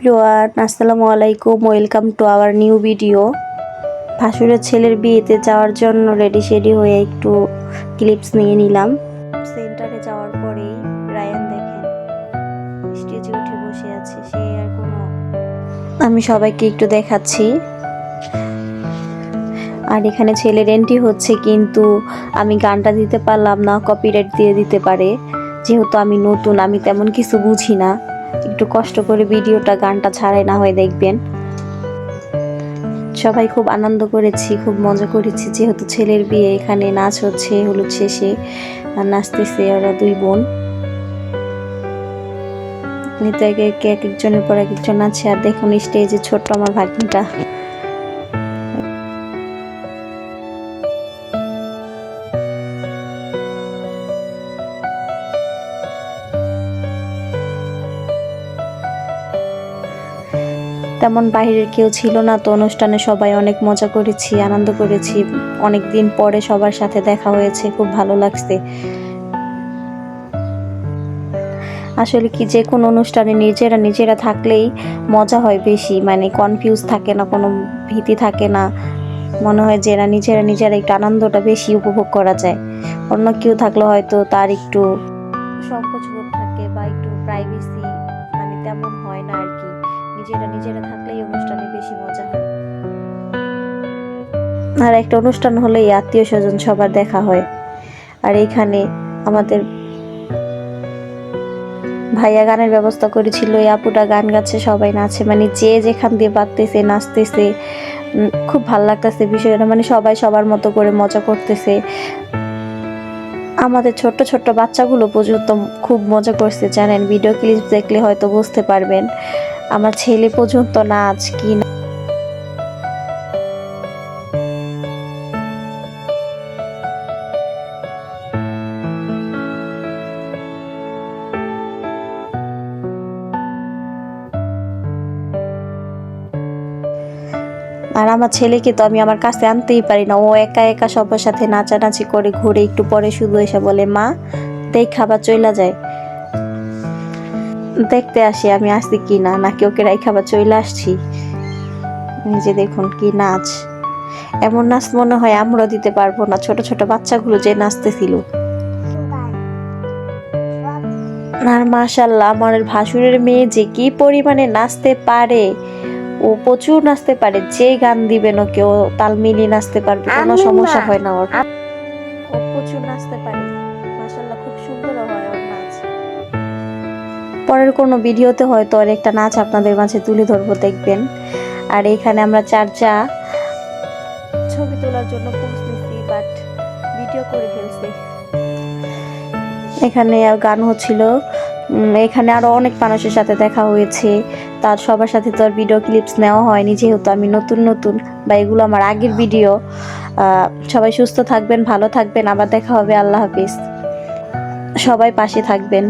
Everyone, আসসালামু আলাইকুম। Welcome to our new video. ভাসুরের ছেলের বিয়েতে যাওয়ার জন্য রেডি শেডি হয়ে একটু ক্লিপস নিয়ে নিলাম। সেন্টারে যাওয়ার পরেই রায়ান দেখেন, স্টেজে উঠে বসে আছে। সে আর কোনো আমি সবাইকে একটু দেখাচ্ছি। আর এখানে ছেলের এন্ট্রি হচ্ছে, কিন্তু আমি গানটা দিতে পারলাম না কপিরাইট দিয়ে দিতে পারে। যেহেতু আমি নতুন, আমি তেমন কিছু বুঝি না। একটু কষ্ট করে ভিডিওটা, গানটা ছাড়াই না হয় দেখবেন। সবাই খুব আনন্দ করেছি, খুব মজা করেছি। যেহেতু ছেলের বিয়ে, এখানে নাচ হচ্ছে, হলুদ শেষে আর নাচতেছে ওরা দুই বোন। নিতে এক একজনের পর এক একজন আছে আর দেখুন স্টেজে ছোট্ট আমার ভাগ্নিটা। তেমন বাইরের কেউ ছিল না, তো অনুষ্ঠানে সবাই অনেক মজা করেছি, আনন্দ করেছি। অনেক দিন পরে সবার সাথে দেখা হয়েছে, খুব ভালো লাগছে। আসলে কি যে কোনো অনুষ্ঠানে নিজেরা নিজেরা থাকলেই মজা হয় বেশি মানে কনফিউজ থাকে না, কোনো ভীতি থাকে না। মনে হয় যে এরা নিজেরা নিজেরা একটু আনন্দটা বেশি উপভোগ করা যায়। অন্য কেউ থাকলে হয়তো তার একটু সংকোচ থাকে বা একটু প্রাইভেসি মানে তেমন হয় না আর কি। নিজেরা নিজেরা থাকলেই অনুষ্ঠানে বেশি মজা হয়। আর একটা অনুষ্ঠান হলেই আত্মীয় স্বজন সবার দেখা হয়। আর এইখানে আমাদের ভাইয়া গানের ব্যবস্থা করেছিল, এই আপুটা গান গাচ্ছে, সবাই নাচে। মানে যে যেখান দিয়ে বাজতেছে নাচতেছে খুব ভালো লাগতেছে বিষয়টা। মানে সবাই সবার মতো করে মজা করতেছে। আমাদের ছোট্ট ছোট্ট বাচ্চাগুলো পর্যন্ত খুব মজা করছে। জানেন, ভিডিও ক্লিপ দেখলে হয়তো বুঝতে পারবেন। আমার ছেলে পর্যন্ত নাচ কি না আর আমার ছেলেকে তো আমি আমার কাছে আনতেই পারি না। ও একা একা সবার সাথে নাচানাচি করে, ঘুরে একটু পরে শুধু এসে বলে, মা, দেখ খাবার চইলা যায়। দেখতে আসি আমি আসছি কি না নাকি ওকে রাই খাবার চলে আসছি? নিজে দেখুন কি নাচ। এমন নাচ মনে হয় আমরা দিতে পারব না ছোট ছোট বাচ্চাগুলো যে নাচতেছিল। আর মাশাল্লাহ আমার ভাসুরের মেয়ে যে কি পরিমাণে নাচতে পারে ও প্রচুর নাচতে পারে যে গান দিবেন ওকে ও তাল মিলিয়ে নাচতে পারবে কোনো সমস্যা হয় না ওর। ও প্রচুর নাচতে পারে মাশাল্লাহ খুব সুন্দর হয় পরের কোনো ভিডিওতে হয়তো আর একটা নাচ আপনাদের মাঝে তুলে ধরবো, দেখবেন। আর এখানে আমরা চারজা ছবি তোলার জন্য পোজ নিছি বাট ভিডিও করে ফেলছি। এখানে গান হচ্ছিল। এখানে আরও অনেক মানুষের সাথে দেখা হয়েছে। তার সবার সাথে তো আর ভিডিও ক্লিপস নেওয়া হয়নি, যেহেতু আমি নতুন নতুন। বা এগুলো আমার আগের ভিডিও সবাই সুস্থ থাকবেন, ভালো থাকবেন। আবার দেখা হবে। আল্লাহ হাফিজ। সবাই পাশে থাকবেন।